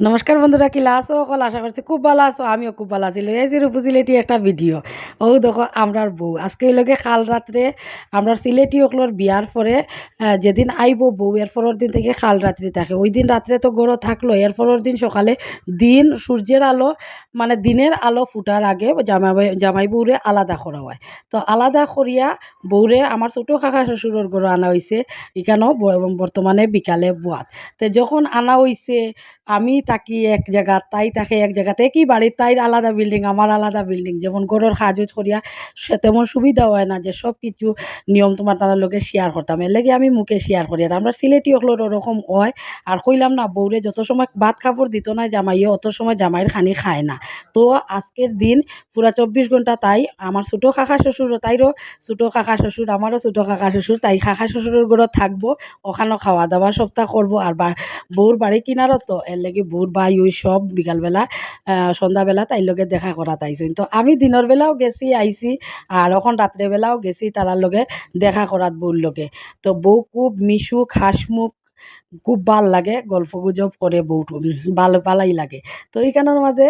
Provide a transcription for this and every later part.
নমস্কার বন্ধুরা, কি আছো সকল? আশা করছি খুব ভালো আছো, আমিও খুব ভালো আছি। রূপু সিলেটি একটা ভিডিও। ও দেখো, আমরার বউ। আজকে লগে কাল রাত্রে আমরা সিলেটি ওগুলোর বিয়ার পরে যেদিন আইব বউ, এর দিন থেকে কাল রাত্রি থাকে। ওই দিন রাত্রে তো গড়ো থাকল, এর দিন সকালে দিন সূর্যের আলো মানে দিনের আলো ফুটার আগে জামাই জামাই বউরে আলাদা করা হয় তো আলাদা করিয়া বউরে আমার ছোটো কাকা শ্বশুরের ঘরে আনা হয়েছে এখানেও বর্তমানে বিকালে বুয়াত তো যখন আনা হয়েছে আমি থাকি এক জায়গা, তাই থাকে এক জায়গাতে কি বাড়ির তাই আলাদা বিল্ডিং আমার আলাদা বিল্ডিং যেমন গরুর সাজুজ করিয়া সে তেমন সুবিধা হয় না যে সব কিছু নিয়ম তোমার তার লোকে শেয়ার করতাম। এর লাগে আমি মুখে শেয়ার করি। আর আমরা সিলেটি হকলোর ওরকম হয়। আর কইলাম না, বউরে যত সময় ভাত কাপড় দিত না জামাইয়ে, অত সময় জামাইয়ের খানি খায় না। তো আজকের দিন পুরা চব্বিশ ঘণ্টা তাই আমার ছোটো কাকা শ্বশুর তাইরও ছোটো কাকা শ্বশুর, আমারও ছোটো কাকা শ্বশুর। তাই কাকা শ্বশুরের ঘরে থাকব, ওখানেও খাওয়া দাওয়া সপ্তাহ করব। আর বা বউর বাড়ি কিনারও তো এর লাগে বোর ভাই ওই সব বিকালবেলা সন্ধ্যাবেলা তাই লগে দেখা করা তাইছেন তো আমি দিনের বেলাও গেছি আইছি আর এখন রাত্রেবেলাও গেছি তারার লগে দেখা করাত বউর লগে। তো বউ খুব মিশুক হাসমুখ খুব ভালো লাগে, গল্প গুজব করে বউটো ভালো, ভালাই লাগে। তো এইখানের মাঝে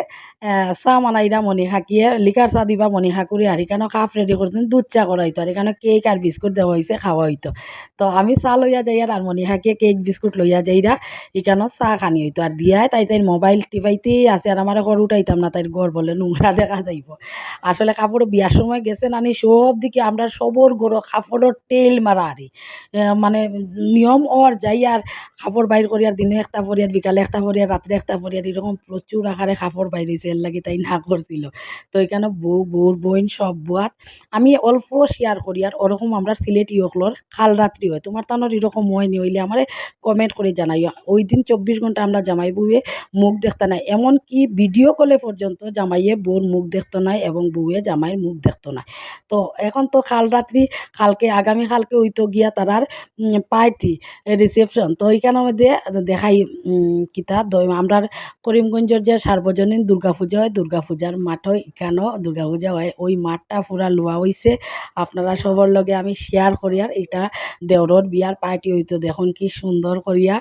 চাহ মানাইরা মনি হাকিয়ে লিকার চাহ দিবা মনি হাকুরি আর এখানে কাপ রেডি করছেন দুধ চা করা হইতো আর এখানে কেক আর বিস্কুট দেওয়া হয়েছে খাওয়া হইতো তো আমি চাহ লইয়া যাই আর মনি হাকিয়ে কেক বিস্কুট লইয়া যাইরা এখানে চাহ খানি হইতো আর দিয়াই তাই তাই মোবাইল টিপাইতেই আছে আর আমার ঘর উঠাইতাম না তাই ঘর বলে নোংরা দেখা যাইব। আসলে কাপড় বিয়ার সময় গেছে নানি সব দিকে আমরা সবর গরো কাপড়ের তেল মারা আরি মানে নিয়ম ওর যাই আর কাপড় বাইর করি আর দিনে একটা পরি আর বিকালে একটা পরি আর রাত্রে একটা পরি আর এরকম প্রচুর আকারে কাপড় বাইর হয়েছে এর লাগি তাই না করছিল তো এখানে বউ বউর বোন সব বুয়াত আমি অল্প শেয়ার করি আর ওরকম আমরা সিলেটি হকলোর কাল রাত্রি হয়। তোমার তানোর এরকম হয়নি হইলে আমার কমেন্ট করে জানাই ওই দিন চব্বিশ ঘণ্টা আমরা জামাই বউয়ে মুখ দেখতে নাই। এমনকি ভিডিও কলে পর্যন্ত জামাইয়ে বউর মুখ দেখতো নাই এবং বউয়ে জামাইয়ের মুখ দেখতো না তো এখন তো কাল রাত্রি কালকে আগামী কালকে হইতো গিয়া তারার পার্টি রিসেপশন তো ওইখানের মধ্যে দেখাই কিতা আমরা করিমগঞ্জের যে সার্বজনীন দুর্গাপূজা হয় দুর্গা পূজার মাঠ হয়, এখানেও দুর্গা পূজা হয়। ওই মাঠটা পুরা লোয়া হয়েছে আপনারা সবার লগে আমি শেয়ার করি আর এটা দেওরর বিয়ার পার্টি হইতো। দেখুন কি সুন্দর করিয়া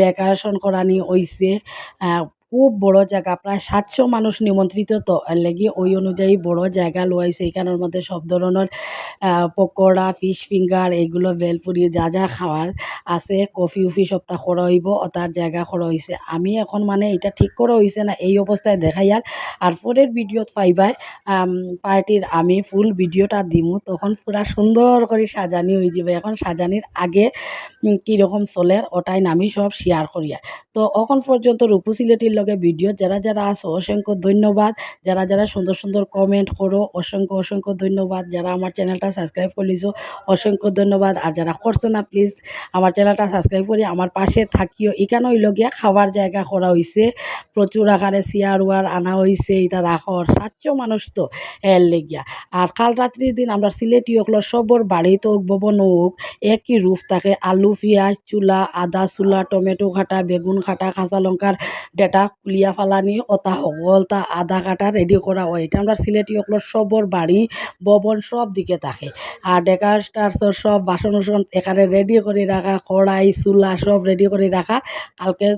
ডেকোরেশন করানি হইছে। খুব বড় জায়গা, প্রায় সাতশো মানুষ নিমন্ত্রিত তো। লাগি ওই অনুযায়ী বড় জায়গা লোয়াইছে। এখানের মধ্যে সব ধরনের পকোড়া ফিশ ফিঙ্গার এগুলো বেলপুরি, যা যা খাওয়ার আছে কফি উফি সপ্তাহ করা হইব, ও তার জায়গা করা হয়েছে আমি এখন মানে এটা ঠিক করা হয়েছে না, এই অবস্থায় দেখাই আর। আর পরের ভিডিওত পাইবাই পার্টির আমি ফুল ভিডিওটা দিমু, তখন পুরা সুন্দর করে সাজানি হয়ে যাবে। এখন সাজানির আগে কীরকম চলে, ওটাই আমি সব শেয়ার করি আর। তো এখন পর্যন্ত রূপু সিলেটির লগে ভিডিও। যারা যারা আসো অসংখ্য ধন্যবাদ। যারা যারা সুন্দর সুন্দর কমেন্ট করো, অসংখ্য অসংখ্য ধন্যবাদ। যারা আমার চ্যানেলটা সাবস্ক্রাইব করলিছো অসংখ্য ধন্যবাদ। আর যারা করছ না প্লিজ আমার চ্যানেলটা সাবস্ক্রাইব করি আমার পাশে থাকিও। এখানে হইল গিয়া খাবার জায়গা করা হয়েছে প্রচুর আকারে চেয়ার ওয়ার আনা হয়েছে এটা রাখর সাতশো মানুষ তো এর লেগিয়া। আর কাল রাত্রির দিন আমরা সিলেটি ওগুলো সবর বাড়িতে হোক, ভবন হোক, একই রূপ থাকে। আলু, পেঁয়াজ, চুলা, আদা, চুলা, টমেটো কাটা বেগুন কাটা কাঁচা লঙ্কার ডেটা কুলিয়া ফালানি ওটা সকল তা আদা কাটা রেডি করা হয়। এটা আমরা সিলেটি ওগুলো সবর বাড়ি ভবন সব দিকে থাকে। আর ডেকা স্টার্সর সব বাসন উসন এখানে রেডি করে রাখা কড়াই চুলা সব রেডি করে রাখা কালকে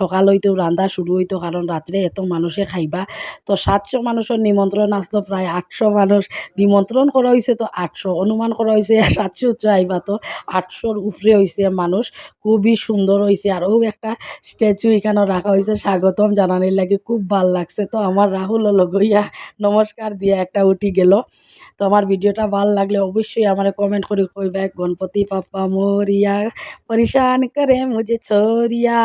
সকাল হইতেও রান্না শুরু হইতো কারণ রাত্রে এত মানুষে খাইবা। তো সাতশো মানুষের নিমন্ত্রণ আসতো প্রায় আটশো মানুষ নিমন্ত্রণ করা হয়েছে তো আটশো অনুমান করা হয়েছে সাতশো চাইবা তো আটশোর উপরে হয়েছে মানুষ খুবই সুন্দর হয়েছে আরও একটা স্ট্যাচু এখানে রাখা হয়েছে স্বাগতম জানানির লাগে খুব ভালো লাগছে। তো আমার রাহুল লগইয়া নমস্কার দিয়ে একটা উঠি গেল। তো আমার ভিডিওটা ভালো লাগলে অবশ্যই আমার কমেন্ট করে কইবে, গণপতি পাপ্পা মরিয়া, পরিশান করে মুঝে ছড়িয়া।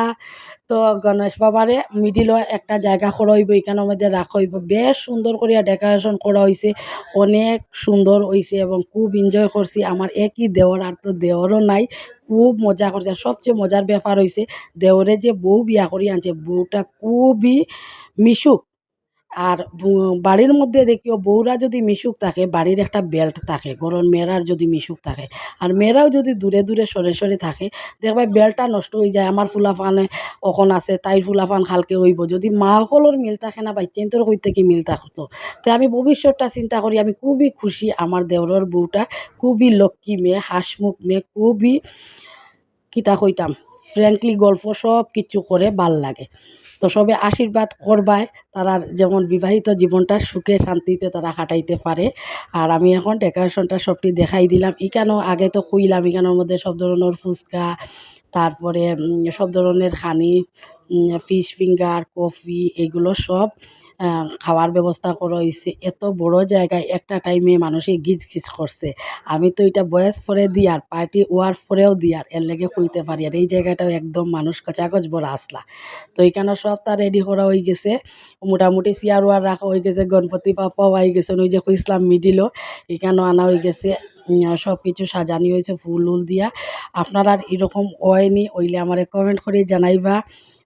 তো গণেশ বাবারে মিডিলও একটা জায়গা করা হইব এখানের মধ্যে রাখা হইব বেশ সুন্দর করিয়া ডেকোরেশন করা হয়েছে অনেক সুন্দর হয়েছে এবং খুব এনজয় করছি আমার একই দেওর আর তো দেওরও নাই, খুব মজা করছে আর সবচেয়ে মজার ব্যাপার হয়েছে দেওরে যে বউ বিয়া করিয়া আনছে বউটা খুবই মিশুক। আর বাড়ির মধ্যে দেখিও বউরা যদি মিশুক থাকে, বাড়ির একটা বেল্ট থাকে, ঘরের মেয়েরার যদি মিশুক থাকে, আর মেয়েরাও যদি দূরে দূরে সরে সরে থাকে, দেখবে বেল্টটা নষ্ট হয়ে যায়, আমার ফুলাফানে অখন আছে, তাই ফুলাফান খালকে হইব, যদি মা সকলের মিল থাকে না বাইচেন্তর কই থেকে মিল থাকতো। তো আমি ভবিষ্যৎটা চিন্তা করি, আমি খুবই খুশি আমার দেওরের বউটা, খুবই লক্ষ্মী মেয়ে হাসমুখ মেয়ে, খুবই কিতা কইতাম ফ্র্যাঙ্কলি গল্প সব কিছু করে ভালো লাগে। তো সবে আশীর্বাদ করবায় তারা যেমন বিবাহিত জীবনটা সুখে শান্তিতে তারা কাটাইতে পারে। আর আমি এখন ডেকোরেশনটা সবটি দেখাই দিলাম। এখানেও আগে তো খুইলাম ইকানোর মধ্যে সব ধরনের ফুচকা, তারপরে সব ধরনের হানি ফিশ ফিঙ্গার কফি এগুলো সব। খাওয়ার ব্যবস্থা করা হয়েছে এত বড় জায়গায় একটা টাইমে মানুষে গিজ গিজ করছে। আমি তো এটা বয়স পরে দিয়ার পার্টি ওয়ার পরেও দিয়ার এর লেগে কইতে পারি আর এই জায়গাটাও একদম মানুষ কাচাকচ বড় আসলা। তো এখানে সব তা রেডি করা হয়ে গেছে। মোটামুটি চেয়ার ওয়ার রাখা হয়ে গেছে, গণপতি পাপাও হয়ে গেছে ওই যে কইসলাম মিডিলও এখানেও আনা হয়ে গেছে। সব কিছু সাজানি হয়েছে ফুল উল দিয়া। আপনার এরকম হয়নি ওইলে আমারে কমেন্ট করে জানাইবা।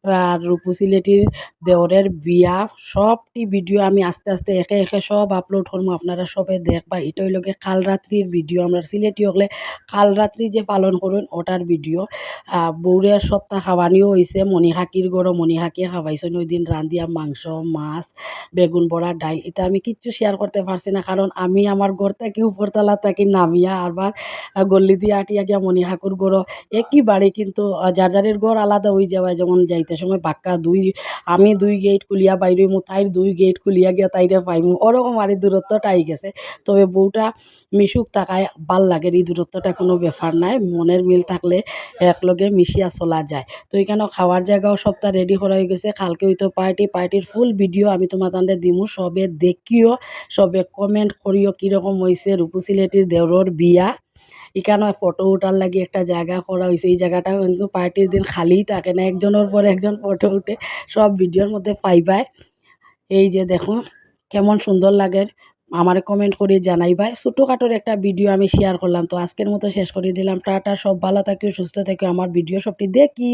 আর রূপু সিলেটির দেওরের বিয়া সবটি ভিডিও আমি আস্তে আস্তে একে একে সব আপলোড করব আপনারা সবে দেখবা এটা হইল গিয়ে কাল রাত্রির ভিডিও আমরা সিলেটি হলে কাল রাত্রি যে পালন করুন, ওটার ভিডিও বৌরের সপ্তাহ খাওয়ানিও হয়েছে মণিহাকির গড় মণিহাকি খাওয়াইছেন ওই দিন, রান্ধিয়া, মাংস, মাছ, বেগুন বড়া, ডাইল, এটা আমি কিচ্ছু শেয়ার করতে পারছি না। কারণ আমি আমার ঘর থেকে উপরতলা থেকে নামিয়া আবার গল্লি দিয়ে আটিয়া গিয়া মণিহাকুর গড় একই বাড়ি কিন্তু যার যারের ঘর আলাদা হয়ে যাওয়ায়, যেমন যাইতে সময় বাক্কা দুই, আমি দুই গেট খুলিয়া বাইরে মু তাইর দুই গেট খুলিয়া গিয়া তাইরে পাইমু। ওরকম আর এই দূরত্বটা আই গেছে। তবে বউটা মিশুক তাকায় ভালো লাগে, এই দূরত্বটা কোনো ব্যাপার নাই। মনের মিল থাকলে একলগে মিশিয়া চলা যায়। তো এখানে খাওয়ার জায়গাও সবটা রেডি করা হয়ে গেছে। কালকে হইতো পার্টি পার্টির ফুল ভিডিও আমি তোমার তান্ডে দিমু। সবে দেখিও, সবে কমেন্ট করিও কীরকম হয়েছে রূপু সিলেটির দেওরর বিয়া। এখানে ফটো উঠার লাগি একটা জায়গা করা হয়েছে এই জায়গাটা কিন্তু পার্টির দিন খালিই থাকে না। একজনের পর একজন ফটো উঠে সব ভিডিওর মধ্যে পাইবাই এই যে দেখো, কেমন সুন্দর লাগে। আমার কমেন্ট করে জানাইবাই ছোটোখাটোর একটা ভিডিও আমি শেয়ার করলাম। তো আজকের মতো শেষ করে দিলাম। টাটা, সব ভালো থাকিও সুস্থ থাকিও আমার ভিডিও সবটি দেখি।